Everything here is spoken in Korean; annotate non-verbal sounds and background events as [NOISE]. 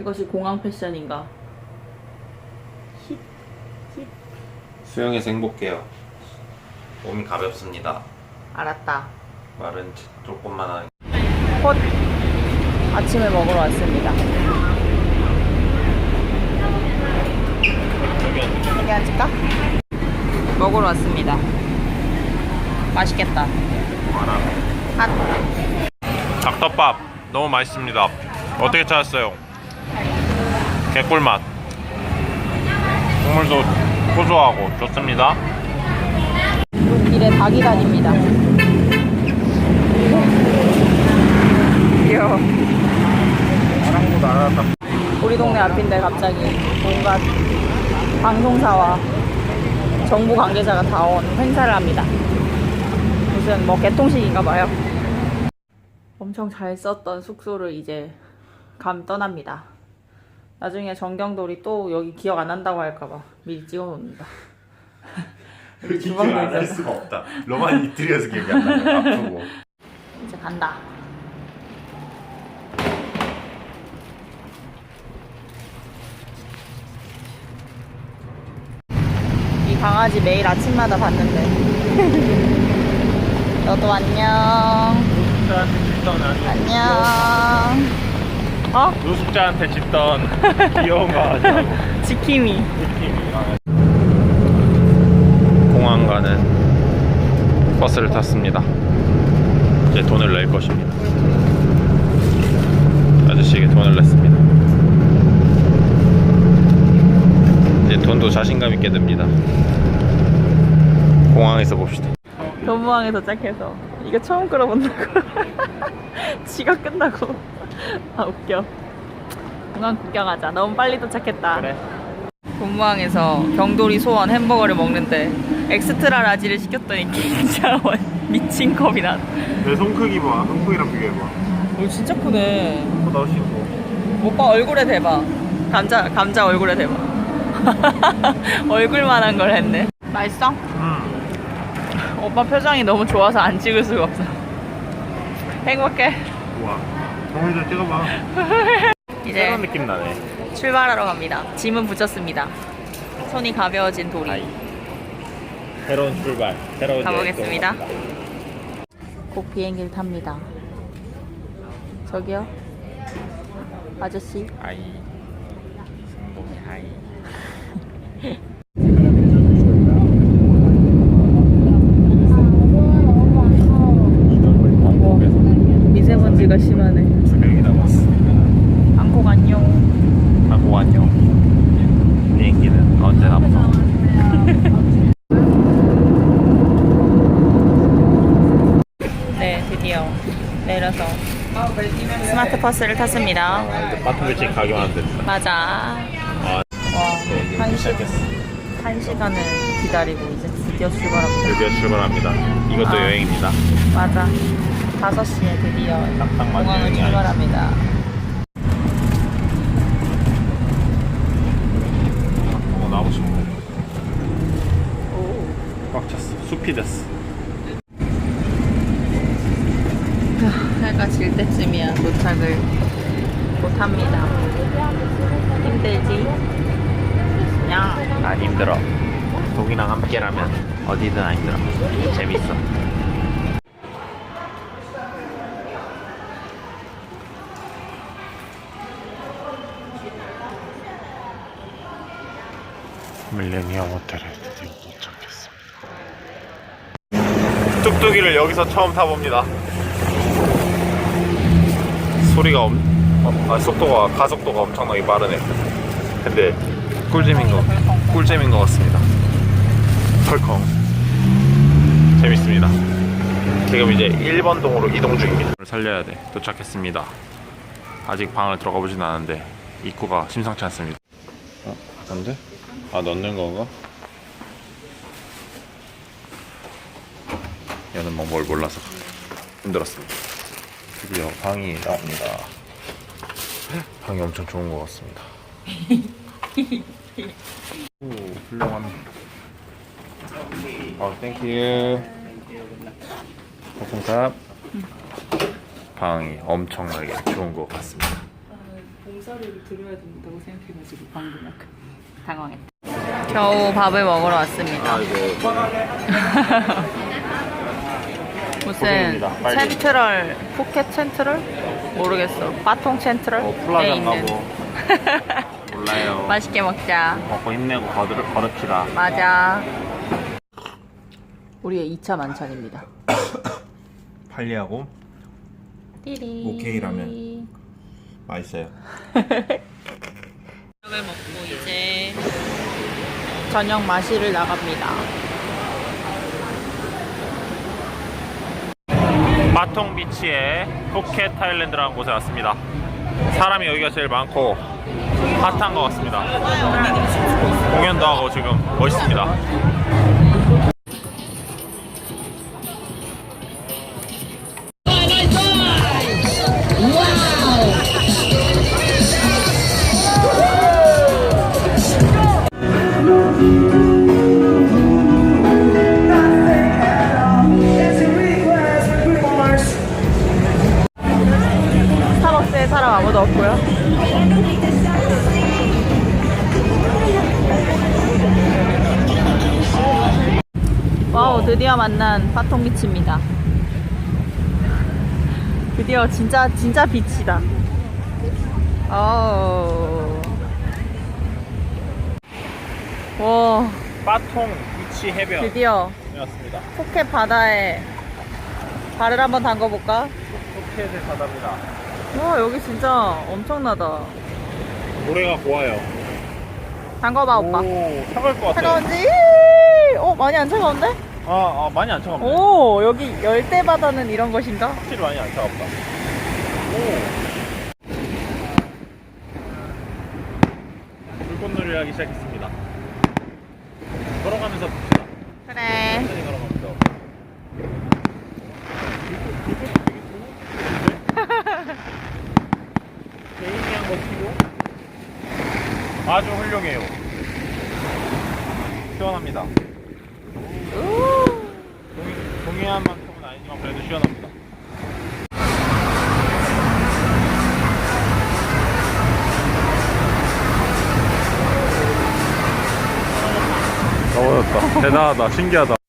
이것이 공항 패션인가? 수영해서 행복해요. 몸이 가볍습니다. 알았다. 말은 조금만 곧 아침을 먹으러 왔습니다. 여기 앉을까? 먹으러 왔습니다. 맛있겠다. 핫. 닭덮밥 너무 맛있습니다. 어떻게 찾았어요? 개꿀맛. 국물도 고소하고 좋습니다. 길에 닭이 다닙니다. 귀여워. 우리 동네 앞인데 갑자기 온갖 방송사와 정부 관계자가 다 온 행사를 합니다. 무슨 뭐 개통식인가 봐요. 엄청 잘 썼던 숙소를 이제 감 떠납니다. 나중에 정경돌이 또 여기 기억 안 난다고 할까봐 미리 찍어놓는다. 그렇게 주방도 기억 안할 있어서. 수가 없다. 로만 이틀이어서 기억이 안 나요. 아프고. 이제 간다. 이 강아지 매일 아침마다 봤는데. [LAUGHS] 너도 안녕. 안녕. 어? 노숙자한테 짖던 [LAUGHS] 귀여운 강아지라고. 지킴이. 공항 가는 버스를 탔습니다. 이제 돈을 낼 것입니다. 아저씨에게 돈을 냈습니다. 이제 돈도 자신감 있게 듭니다. 공항에서 봅시다. 도무항에 도착해서 이거 처음 끌어본다고. [LAUGHS] 지가 끝나고. [LAUGHS] 아 웃겨. 공항 구경하자. 너무 빨리 도착했다. 본무항에서 경돌이 소원 햄버거를 먹는데 엑스트라 라지를 시켰더니 진짜 원- [LAUGHS] 미친 컵이 나. 내 손 크기 봐. 손 크기랑 비교해봐. 오 진짜 크네. 보다 훨씬 커. 오빠 얼굴에 대봐. 감자 감자 얼굴에 대봐. [LAUGHS] 얼굴만한 걸 했네. 맛있어? 응. 오빠 표정이 너무 좋아서 안 찍을 수가 없어. 행복해. 우 좀 찍어봐. [LAUGHS] 이제 새로운 느낌 나네. 출발하러 갑니다. 짐은 붙였습니다. 손이 가벼워진 도리. 아이. 새로운 출발. 새로운 가보겠습니다. 곧 비행기를 탑니다. 저기요? 아저씨? 아이. 승복이 하이. [LAUGHS] 미세먼지가 심하네. 두 명이 남았어. 한국 안녕. 하고 안녕. 비행기는 언제나 무서워. 네, 드디어 내려서 스마트 버스를 탔습니다. 바텀일찍 가격하는데. 맞아. 아, 와, 한, 시, 한 시간을 기다리고 이제 드디어 출발합니다. 드디어 출발합니다. 이것도 아. 여행입니다. 맞아. 5시에 드디어 공항을 출발합니다. 어, 싶어. 오. 꽉 찼어. 숲이 됐어. 해가 질 때쯤이야 도착을 못합니다. 힘들지? 야, 안 힘들어. 독이랑 함께라면 어디든 안 힘들어. 재밌어. 밀레니엄 호텔에 드디어 도착했습니다. 뚝뚝이를 여기서 처음 타봅니다. 소리가 엄, 어, 아, 속도가 가속도가 엄청나게 빠르네. 근데 꿀잼인 거 꿀잼인 것 같습니다. 덜컹 재밌습니다. 지금 이제 1번 동으로 이동 중입니다. 살려야 돼. 도착했습니다. 아직 방을 들어가 보진 않았는데 입구가 심상치 않습니다. 어? 뭔데? 아 넣는 건가? 얘는 뭐 뭘 몰라서 힘들었습니다. 드디어 방이 나옵니다. 방이 엄청 좋은 것 같습니다. [LAUGHS] 오, 훌륭합니다. 어, 땡큐. 볶음밥. 방이 엄청나게 좋은 것 같습니다. 물소리를 들어야 된다고 생각해가지고 방금 약간 당황했다. 겨우 밥을 먹으러 왔습니다. 아이고 [LAUGHS] 무슨 고생입니다. 빨리. 센트럴 푸켓 센트럴 모르겠어. 빠통 센트럴 어, 에 플라자인가 있는. 보. 몰라요 맛있게 먹자. 먹고 힘내고 걸을, 걸읍시다 맞아. 우리의 2차 만찬입니다. [COUGHS] 팔리하고 띠리. 오케이 라면. 맛있어요 저녁을 먹고 이제 저녁 마시러 나갑니다. 마통 비치의 푸켓 타일랜드라는 곳에 왔습니다. 사람이 여기가 제일 많고 핫한 것 같습니다. 공연도 하고 지금 멋있습니다 드디어 만난 파통 비치입니다. 드디어 진짜 진짜 비치다. 어. 와, 마통 비치 해변 드디어 이었습니다 푸켓 바다에 발을 한번 담궈볼까? 푸켓의 바다입니다 와, 여기 진짜 엄청나다. 노래가 고와요 담궈봐, 오빠. 오 차가울 것 같아요 차가운지? 어, 많이 안 차가운데? 아, 아 많이 안 차갑네. 오, 여기 열대 바다는 이런 것인가? 확실히 많이 안 차갑다. 오. 불꽃놀이를 하기 시작했습니다. 걸어가면서 봅시다. 그래. 천천히 걸어가면서. 개인이 한거 치고 아주 훌륭해요. 시원합니다. 우. 동의한 만큼은 아니지만 그래도 시원합니다. 넘어졌다. 대단하다. 신기하다